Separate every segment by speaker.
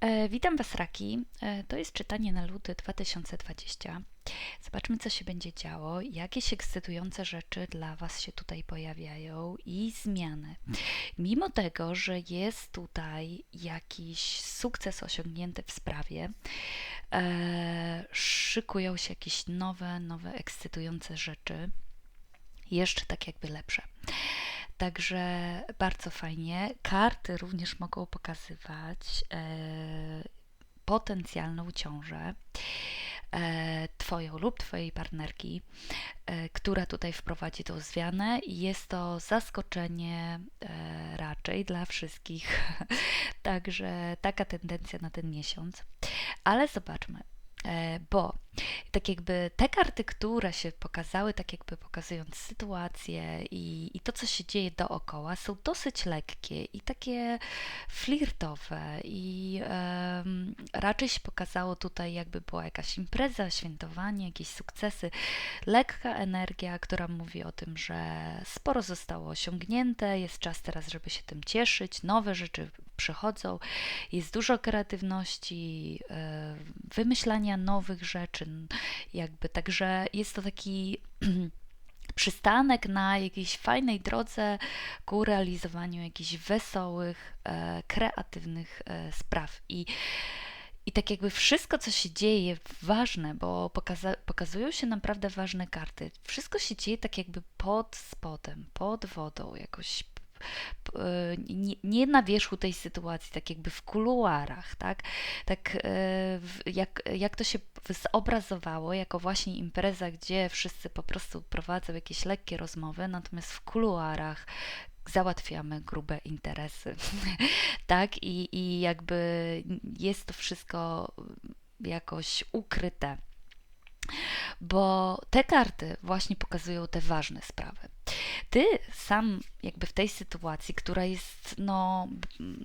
Speaker 1: E, witam Was, Raki. E, to jest czytanie na luty 2020. Zobaczmy, co się będzie działo, jakieś ekscytujące rzeczy dla Was się tutaj pojawiają i zmiany. Mimo tego, że jest tutaj jakiś sukces osiągnięty w sprawie, e, szykują się jakieś nowe, nowe, ekscytujące rzeczy, jeszcze tak jakby lepsze. Także bardzo fajnie. Karty również mogą pokazywać e, potencjalną ciążę. E, twoją lub Twojej partnerki, e, która tutaj wprowadzi tą zmianę jest to zaskoczenie raczej dla wszystkich. Także taka tendencja na ten miesiąc. Ale zobaczmy, bo tak jakby te karty, które się pokazały, tak jakby pokazując sytuację i, i to, co się dzieje dookoła, są dosyć lekkie i takie flirtowe i um, raczej się pokazało tutaj, jakby była jakaś impreza, świętowanie, jakieś sukcesy, lekka energia, która mówi o tym, że sporo zostało osiągnięte, jest czas teraz, żeby się tym cieszyć, nowe rzeczy przychodzą, jest dużo kreatywności, e, wymyślania nowych rzeczy, jakby także jest to taki przystanek na jakiejś fajnej drodze ku realizowaniu jakichś wesołych, e, kreatywnych e, spraw. I i tak jakby wszystko, co się dzieje, ważne, bo pokaza pokazują się naprawdę ważne karty. Wszystko się dzieje tak jakby pod spodem, pod wodą, jakoś nie, nie na wierzchu tej sytuacji, tak jakby w kuluarach, tak? Tak e, jak, jak to się zobrazowało jako właśnie impreza, gdzie wszyscy po prostu prowadzą jakieś lekkie rozmowy, natomiast w kuluarach załatwiamy grube interesy, tak? I, I jakby jest to wszystko jakoś ukryte bo te karty właśnie pokazują te ważne sprawy. Ty sam jakby w tej sytuacji, która jest no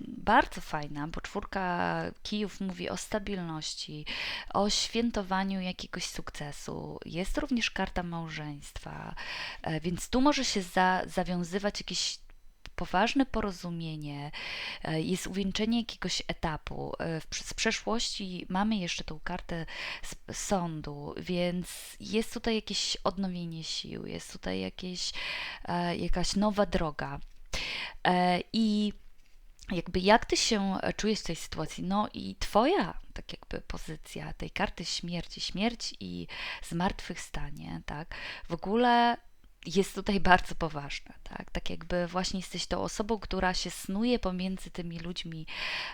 Speaker 1: bardzo fajna, bo czwórka kijów mówi o stabilności, o świętowaniu jakiegoś sukcesu. Jest również karta małżeństwa, e, więc tu może się za, zawiązywać jakieś poważne porozumienie, e, jest uwieńczenie jakiegoś etapu. E, z przeszłości mamy jeszcze tą kartę sądu, więc jest tutaj jakieś odnowienie sił, jest tutaj jakieś, e, jakaś nowa droga. I jakby jak ty się czujesz w tej sytuacji? No i twoja tak jakby pozycja tej karty śmierci, śmierć i zmartwychwstanie, tak? W ogóle jest tutaj bardzo poważne, tak? Tak jakby właśnie jesteś tą osobą, która się snuje pomiędzy tymi ludźmi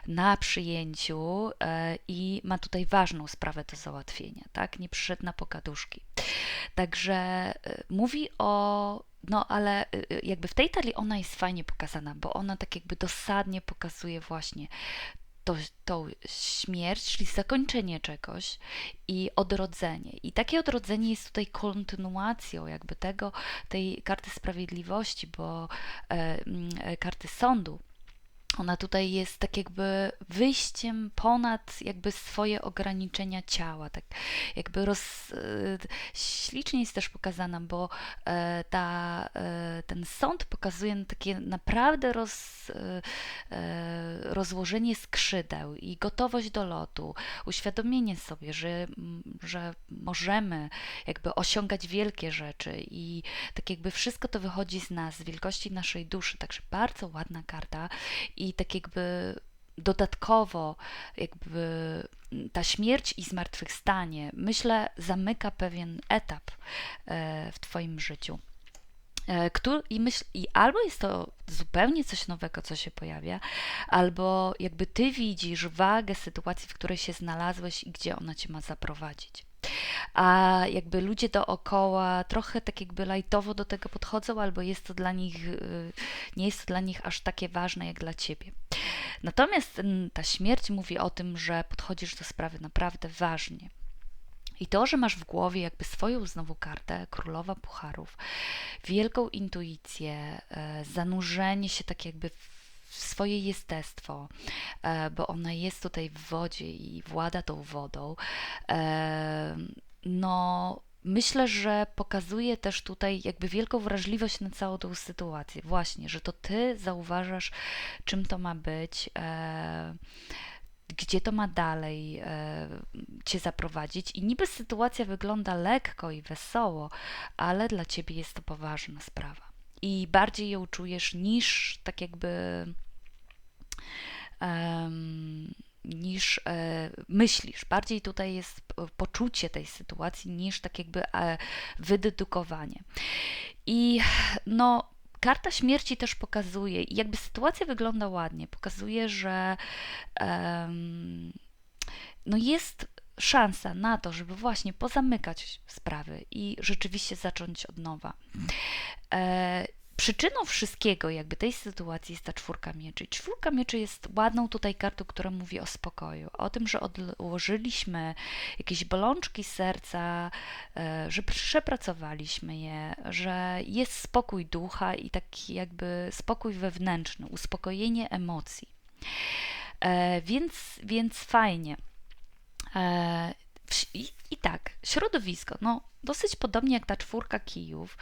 Speaker 1: na przyjęciu e, i ma tutaj ważną sprawę do załatwienia, tak? Nie przyszedł na pokaduszki. Także e, mówi o no, ale e, jakby w tej talii ona jest fajnie pokazana, bo ona tak jakby dosadnie pokazuje właśnie to, tą śmierć, czyli zakończenie czegoś i odrodzenie. I takie odrodzenie jest tutaj kontynuacją jakby tego, tej karty sprawiedliwości, bo e, e, karty sądu ona tutaj jest tak jakby wyjściem ponad jakby swoje ograniczenia ciała, tak jakby roz, e, ślicznie jest też pokazana, bo e, ta, e, ten sąd pokazuje takie naprawdę roz, rozłożenie skrzydeł i gotowość do lotu, uświadomienie sobie, że, że możemy jakby osiągać wielkie rzeczy i tak jakby wszystko to wychodzi z nas, z wielkości naszej duszy, także bardzo ładna karta i tak jakby dodatkowo jakby ta śmierć i zmartwychwstanie, myślę, zamyka pewien etap e, w Twoim życiu. E, który, i, myśl, I albo jest to zupełnie coś nowego, co się pojawia, albo jakby ty widzisz wagę sytuacji, w której się znalazłeś i gdzie ona cię ma zaprowadzić a jakby ludzie dookoła trochę tak jakby lajtowo do tego podchodzą, albo jest to dla nich, y, nie jest to dla nich aż takie ważne jak dla ciebie. Natomiast ta śmierć mówi o tym, że podchodzisz do sprawy naprawdę ważnie. I to, że masz w głowie jakby swoją znowu kartę, królowa pucharów, wielką intuicję, e, zanurzenie się tak jakby w swoje jestestwo, e, bo ona jest tutaj w wodzie i włada tą wodą, e, no myślę, że pokazuje też tutaj jakby wielką wrażliwość na całą tą sytuację. Właśnie, że to ty zauważasz, czym to ma być, e, gdzie to ma dalej e, cię zaprowadzić. I niby sytuacja wygląda lekko i wesoło, ale dla ciebie jest to poważna sprawa. I bardziej ją czujesz niż tak jakby. Um, niż e, myślisz. Bardziej tutaj jest poczucie tej sytuacji niż tak jakby e, wydedukowanie. I no, karta śmierci też pokazuje, jakby sytuacja wygląda ładnie, pokazuje, że um, no jest szansa na to, żeby właśnie pozamykać sprawy i rzeczywiście zacząć od nowa. E, przyczyną wszystkiego, jakby tej sytuacji jest ta czwórka mieczy. Czwórka mieczy jest ładną tutaj kartą, która mówi o spokoju, o tym, że odłożyliśmy jakieś bolączki serca, e, że przepracowaliśmy je, że jest spokój ducha i taki jakby spokój wewnętrzny, uspokojenie emocji. E, więc, więc fajnie. E, I, I, tak, środowisko, no dosyć podobnie jak ta czwórka kijów,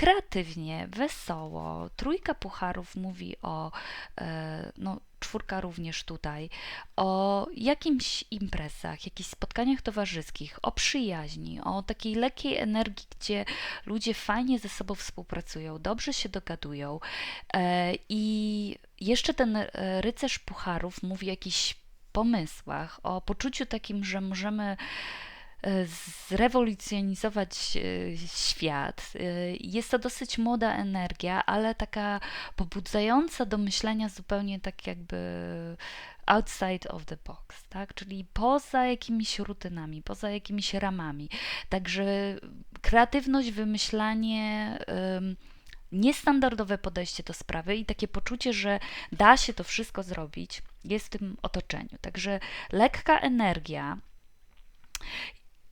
Speaker 1: kreatywnie, wesoło. Trójka pucharów mówi o, e, no czwórka również tutaj, o jakimś imprezach, jakichś spotkaniach towarzyskich, o przyjaźni, o takiej lekkiej energii, gdzie ludzie fajnie ze sobą współpracują, dobrze się dogadują. E, I jeszcze ten e, rycerz pucharów mówi o jakichś pomysłach, o poczuciu takim, że możemy E, zrewolucjonizować e, świat. E, jest to dosyć młoda energia, ale taka pobudzająca do myślenia zupełnie tak jakby outside of the box, tak? Czyli poza jakimiś rutynami, poza jakimiś ramami. Także kreatywność, wymyślanie, niestandardowe podejście do sprawy i takie poczucie, że da się to wszystko zrobić, jest w tym otoczeniu. Także lekka energia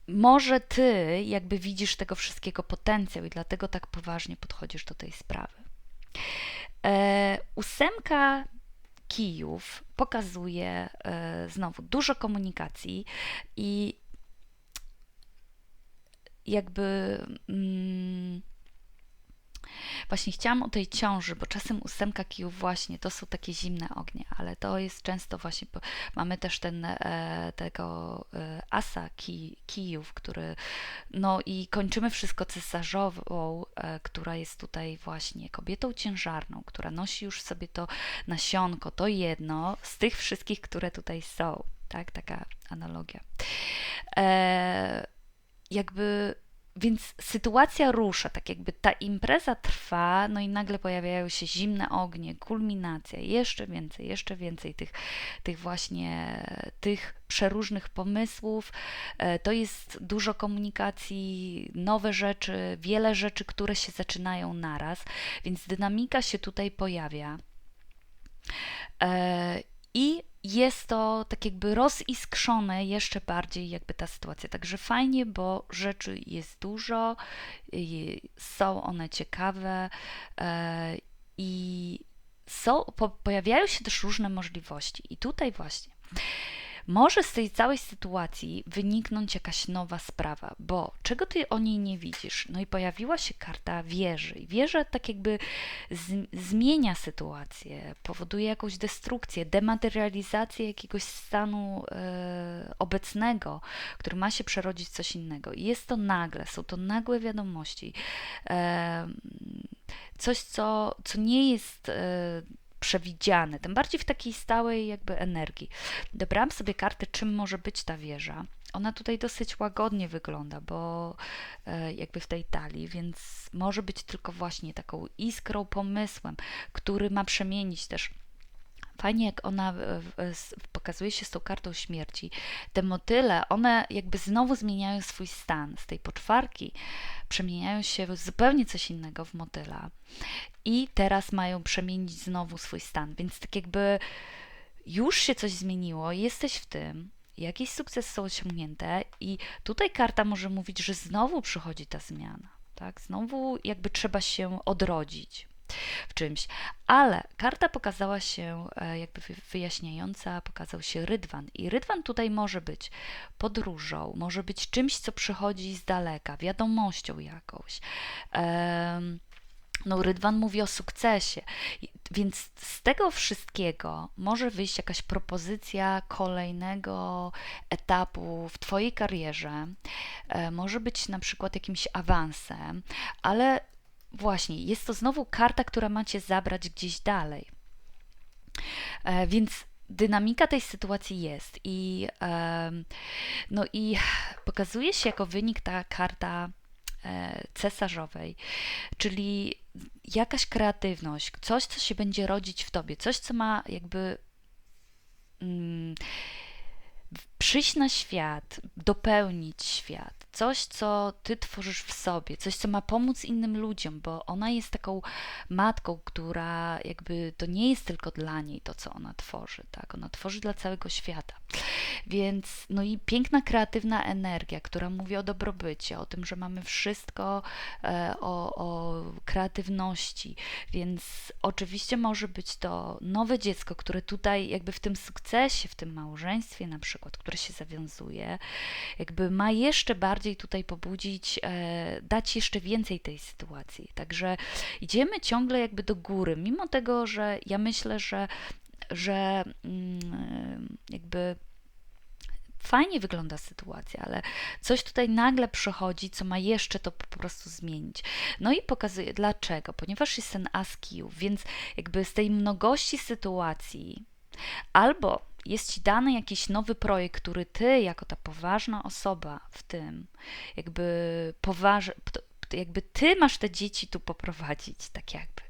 Speaker 1: może ty jakby widzisz tego wszystkiego potencjał i dlatego tak poważnie podchodzisz do tej sprawy. E, ósemka kijów pokazuje e, znowu dużo komunikacji i jakby mm, Właśnie chciałam o tej ciąży, bo czasem ósemka kijów właśnie to są takie zimne ognie, ale to jest często właśnie, mamy też ten, e, tego e, asa ki, kijów, który, no i kończymy wszystko cesarzową, e, która jest tutaj właśnie kobietą ciężarną, która nosi już sobie to nasionko, to jedno z tych wszystkich, które tutaj są, tak, taka analogia. E, jakby więc sytuacja rusza, tak jakby ta impreza trwa, no i nagle pojawiają się zimne ognie, kulminacja, jeszcze więcej, jeszcze więcej tych, tych właśnie tych przeróżnych pomysłów. E, to jest dużo komunikacji, nowe rzeczy, wiele rzeczy, które się zaczynają naraz, więc dynamika się tutaj pojawia. I jest to tak jakby roziskrzone jeszcze bardziej jakby ta sytuacja. Także fajnie, bo rzeczy jest dużo, są one ciekawe e, i są, pojawiają się też różne możliwości. I tutaj właśnie może z tej całej sytuacji wyniknąć jakaś nowa sprawa, bo czego ty o niej nie widzisz? No i pojawiła się karta wieży. Wieża tak jakby zmienia sytuację, powoduje jakąś destrukcję, dematerializację jakiegoś stanu e, obecnego, który ma się przerodzić w coś innego. I jest to nagle, są to nagłe wiadomości. E, coś, co, co nie jest. E, przewidziane, tym bardziej w takiej stałej jakby energii. Dobrałam sobie kartę, czym może być ta wieża. Ona tutaj dosyć łagodnie wygląda, bo e, jakby w tej talii, więc może być tylko właśnie taką iskrą, pomysłem, który ma przemienić też fajnie jak ona pokazuje się z tą kartą śmierci. Te motyle, one jakby znowu zmieniają swój stan. Z tej poczwarki przemieniają się w zupełnie coś innego w motyla. I teraz mają przemienić znowu swój stan. Więc tak jakby już się coś zmieniło, jesteś w tym, jakieś sukcesy są osiągnięte i tutaj karta może mówić, że znowu przychodzi ta zmiana. Tak? Znowu jakby trzeba się odrodzić w czymś. Ale karta pokazała się e, jakby wyjaśniająca, pokazał się rydwan. I rydwan tutaj może być podróżą, może być czymś, co przychodzi z daleka, wiadomością jakąś. No, Rydwan mówi o sukcesie, więc z tego wszystkiego może wyjść jakaś propozycja kolejnego etapu w Twojej karierze. E, może być na przykład jakimś awansem, ale właśnie jest to znowu karta, która macie zabrać gdzieś dalej. E, więc dynamika tej sytuacji jest i no i pokazuje się jako wynik ta karta e, cesarzowej, czyli jakaś kreatywność, coś, co się będzie rodzić w tobie, coś, co ma jakby mm, przyjść na świat, dopełnić świat, coś, co ty tworzysz w sobie, coś, co ma pomóc innym ludziom, bo ona jest taką matką, która jakby to nie jest tylko dla niej to, co ona tworzy, tak? Ona tworzy dla całego świata. Więc, no i piękna, kreatywna energia, która mówi o dobrobycie, o tym, że mamy wszystko, e, o, o kreatywności, więc oczywiście może być to nowe dziecko, które tutaj jakby w tym sukcesie, w tym małżeństwie na przykład, które się zawiązuje, jakby ma jeszcze bardziej tutaj pobudzić, e, dać jeszcze więcej tej sytuacji. Także idziemy ciągle jakby do góry, mimo tego, że ja myślę, że że mm, jakby fajnie wygląda sytuacja, ale coś tutaj nagle przychodzi, co ma jeszcze to po prostu zmienić. No i pokazuje dlaczego, ponieważ jest ten askił, więc jakby z tej mnogości sytuacji albo jest ci dany jakiś nowy projekt, który ty, jako ta poważna osoba w tym, jakby poważ, jakby ty masz te dzieci tu poprowadzić, tak jakby.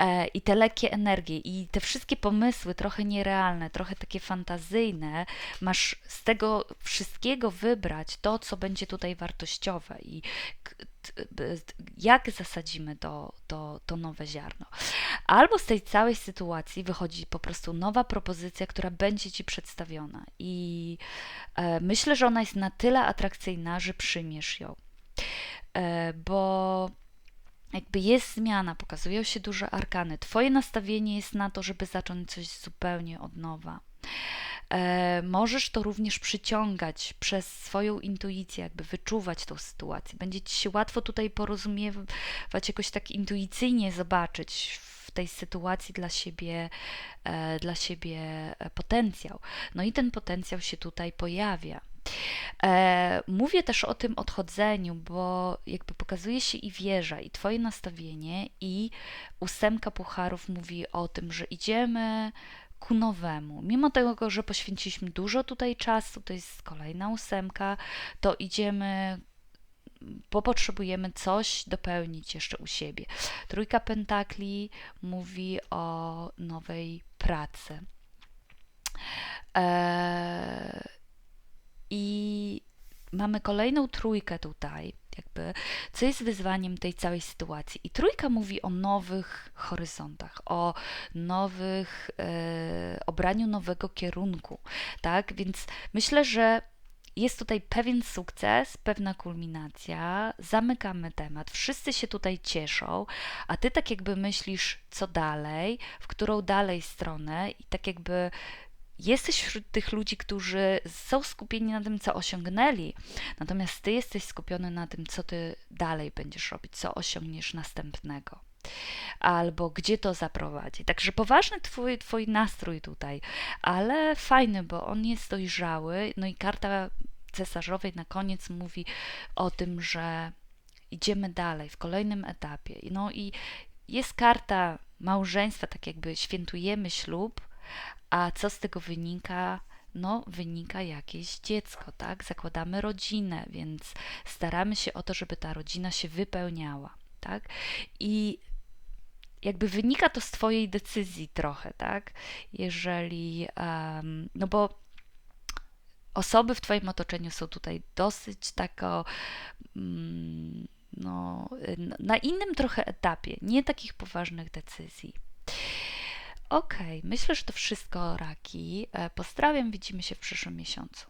Speaker 1: E, i te lekkie energie i te wszystkie pomysły trochę nierealne, trochę takie fantazyjne, masz z tego wszystkiego wybrać to, co będzie tutaj wartościowe i jak zasadzimy to, to, to nowe ziarno. Albo z tej całej sytuacji wychodzi po prostu nowa propozycja, która będzie Ci przedstawiona i e, myślę, że ona jest na tyle atrakcyjna, że przyjmiesz ją. E, bo jakby jest zmiana, pokazują się duże arkany. Twoje nastawienie jest na to, żeby zacząć coś zupełnie od nowa. E, możesz to również przyciągać przez swoją intuicję, jakby wyczuwać tą sytuację. Będzie ci się łatwo tutaj porozumiewać, jakoś tak intuicyjnie zobaczyć w tej sytuacji dla siebie, e, dla siebie e, potencjał. No i ten potencjał się tutaj pojawia. E, mówię też o tym odchodzeniu, bo jakby pokazuje się i wieża, i Twoje nastawienie, i ósemka pucharów mówi o tym, że idziemy ku nowemu. Mimo tego, że poświęciliśmy dużo tutaj czasu, to jest kolejna ósemka, to idziemy bo potrzebujemy coś dopełnić jeszcze u siebie. Trójka Pentakli mówi o nowej pracy. Eee, i mamy kolejną trójkę tutaj, jakby, co jest wyzwaniem tej całej sytuacji. I trójka mówi o nowych horyzontach, o nowych, e, obraniu nowego kierunku, tak? Więc myślę, że jest tutaj pewien sukces, pewna kulminacja, zamykamy temat, wszyscy się tutaj cieszą, a ty tak jakby myślisz, co dalej, w którą dalej stronę i tak jakby jesteś wśród tych ludzi, którzy są skupieni na tym, co osiągnęli, natomiast ty jesteś skupiony na tym, co ty dalej będziesz robić, co osiągniesz następnego. Albo gdzie to zaprowadzi. Także poważny twój, twój nastrój tutaj, ale fajny, bo on jest dojrzały. No i karta cesarzowej na koniec mówi o tym, że idziemy dalej w kolejnym etapie. No i jest karta małżeństwa, tak jakby świętujemy ślub, a co z tego wynika? No, wynika jakieś dziecko, tak? Zakładamy rodzinę, więc staramy się o to, żeby ta rodzina się wypełniała, tak? I jakby wynika to z Twojej decyzji trochę, tak? Jeżeli, um, no bo osoby w Twoim otoczeniu są tutaj dosyć tako, um, no, na innym trochę etapie, nie takich poważnych decyzji. Ok, myślę, że to wszystko raki. E, pozdrawiam, widzimy się w przyszłym miesiącu.